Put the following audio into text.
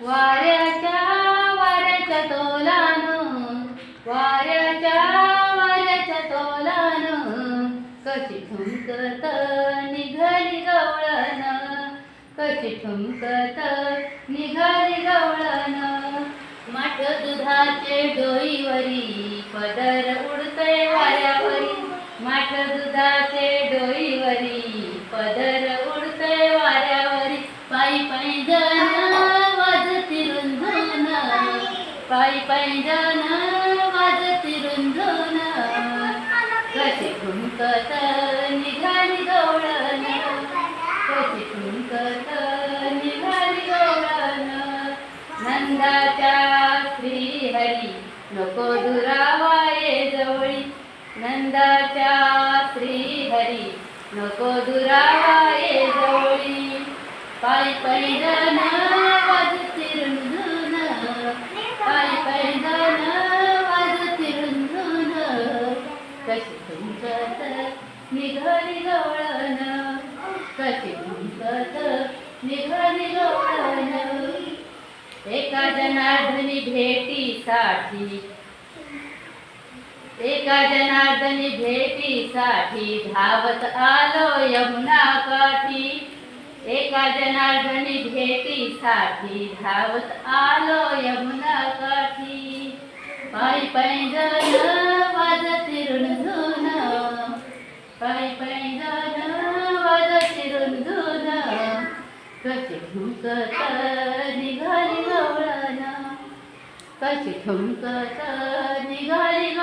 वाऱ्याच्या वाऱ्याच्या तोलानं वाऱ्याच्या वाऱ्याच्या तोलानं कशी ठुमकत निघाली गवळण कशी ठुमकत निघाली गवळण माठ दुधाचे डोईवरी पदर उडतय वाऱ्यावरी. माठ दुधाचे डोईवरी पदर उडतय वाऱ्यावरी. पायी पायी वाजती पायी पैंजण वाजती रुंजून. कसे ठुमकत निघाली गवळण कशी ठुमकत निघाली गवळण नंदाच्या श्रीहरी नको दुरावाये जवळी. नंदाच्या श्रीहरी नको दुरावाये जवळी. पायी पैदन कशी निघाली गवळण. कशी तुमकत निघाली गवळण. एका जनार्दनी भेटीसाठी. एका जनार्दनी भेटीसाठी धावत आलो यमुना काठी. एका जनार्दनी भेटीसाठी धावत आलो यमुना काठी. पायी पैंजण पायी पैंजण वाजती कशी ठुमकत निघाली गवळण कशी ठुमकत निघाली